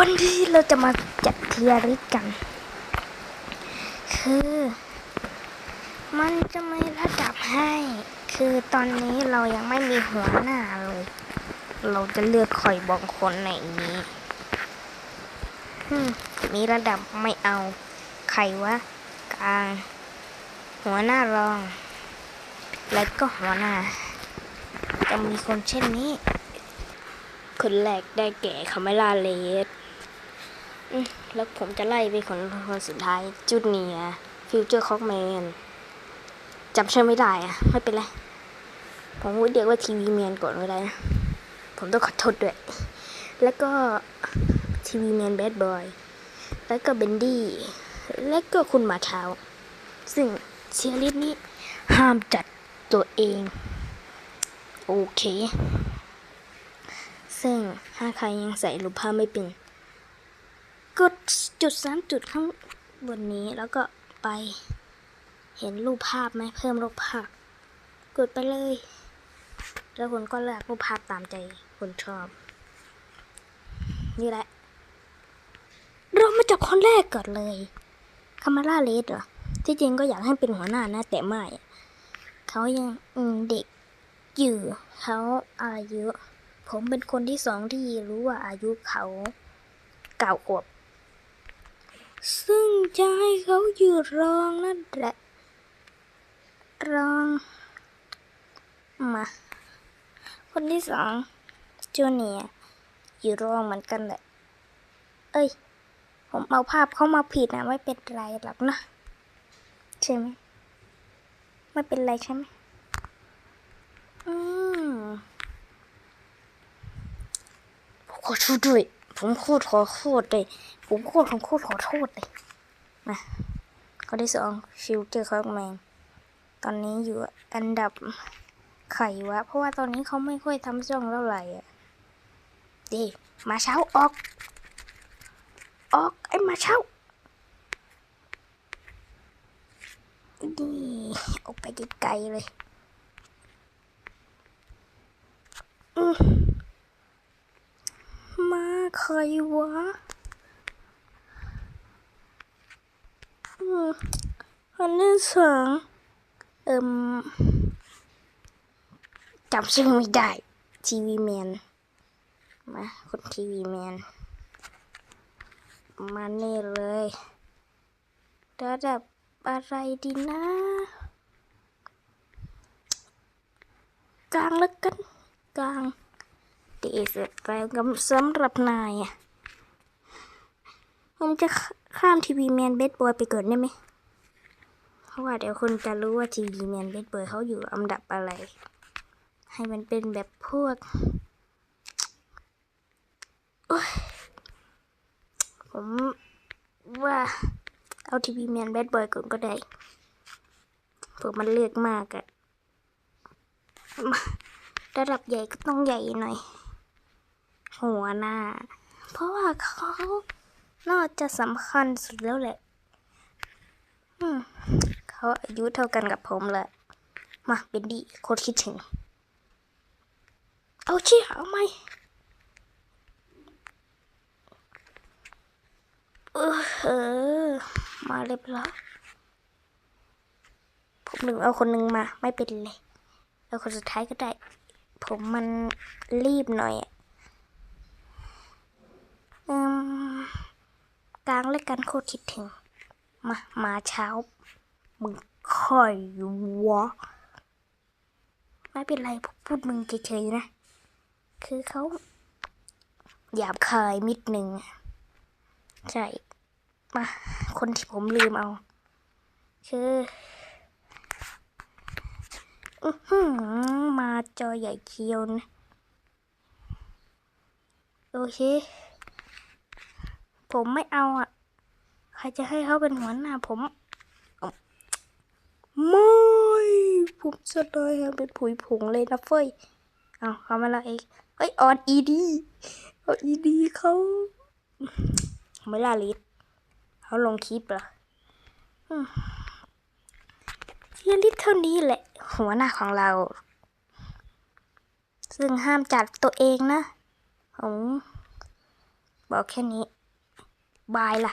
วันนี้เราจะมาจัดเทียริสกัน คือ มันจะไม่ระดับให้ คือตอนนี้เรายังไม่มีหัวหน้าเลย เราจะเลือกคอยบองคนในนี้มีระดับไม่เอา ใครวะ กลาง หัวหน้ารอง แล้วก็หัวหน้า จะมีคนเช่นนี้คนแรกได้แก่คาเมล่าเลส แล้วผมจะไล่ไปคนคนสุดท้ายจุดเนียฟิวเจอร์คอกแมนจำชื่อไม่ได้อะไม่เป็นไร ผมเรียกว่าทีวีแมนก่อนก็ได้นะ ผมต้องขอโทษด้วย แล้วก็ทีวีแมนแบดบอยแล้วก็เบนดี้ แล้วก็คุณหมาเช้า ซึ่งเชียร์ลิสนี้ห้ามจัดตัวเอง โอเค ซึ่งถ้าใครยังใส่รูปภาพไม่เป็น กดจุดสามจุดข้างบนนี้แล้วก็ไปเห็นรูปภาพไหมเพิ่มรูปภาพ กดไปเลย แล้วคุณก็เลือกรูปภาพตามใจคุณชอบ นี่แหละ เรามาจับคนแรกก่อนเลยคามาร่าเลสเหรอที่จริงก็อยากให้เป็นหัวหน้านะแต่ไม่เขายังเด็กอยู่เขาอายุ ผมเป็นคนที่สองที่รู้ว่าอายุเขาเก่าขวบ ซึ่งจะให้เขาอยู่รองนั่นแหละ รอง มา คนที่สองจูเนียอยู่รองเหมือนกันแหละ เอ้ย ผมเอาภาพเข้ามาผิดนะ ไม่เป็นไรหรอกนะ ใช่ไหมไม่เป็นไรใช่ไหมอืมขอโทษด้วย ผมโคตรขอโทษเลยผมโคตรผมโคตรขอโทษเลยมาข้อที่สองฟิวเจอร์คอกแมนตอนนี้อยู่อันดับไข่วะ เพราะว่าตอนนี้เขาไม่ค่อยทำช่องเท่าไหร่อะดีมาเช้าออก ออกไอ้มาเช้านี่ออกไปไกลๆเลย อืม วะอืมอันที่สองเอิมจำชื่อไม่ได้ ทีวีแมน มาคนทีวีแมน มาเน่เลย ระดับอะไรดีนะกลางแล้วกันกลาง เสร็จแล้วก็สำหรับนายอะ ผมจะข้ามทีวีแมนเบสบอยไปเก่อนได้ไหม เพราะว่าเดี๋ยวคนจะรู้ว่าทีวีแมนเบสบอยเขาอยู่อันดับอะไร ให้มันเป็นแบบพวกผมว่าเอาทีวีแมนเบสบอยก่อนก็ได้ผื่มันเลือกมากอะระดับใหญ่ก็ต้องใหญ่หน่อย หัวหน้า เพราะว่าเขาน่าจะสำคัญสุดแล้วแหละเขาอายุเท่ากันกับผมเลยมาเป็นดีโคตรคิดถึง เอาเชี่ยเอาไหมเออ มาเรียบร้อยผมหนึ่งเอาคนหนึ่งมาไม่เป็นเลย เอาคนสุดท้ายก็ได้ ผมมันรีบหน่อยอะ อืมกลางและกันโคตรคิดถึง มามาเช้า มึงคอยวะไม่เป็นไรพูดมึงเฉยๆนะ คือเขาหยาบคายมิดหนึ่งใช่มาคนที่ผมลืมเอา คืออื้อหือมาจอใหญ่เคียวนะ โอเค ผมไม่เอาอะ ใครจะให้เขาเป็นหัวหน้าผมไม่ผมจะเลยให้เป็นผุยผงเลยนะเฟ้ยเอาเขามาละเองเฮ้ยออนอีดีออนอีดีเขาไม่ละลิศเขาลงคลิปเหรอเทียลิศเท่านี้แหละ หัวหน้าของเรา ซึ่งห้ามจัดตัวเองนะผมบอกแค่นี้ บายล่ะ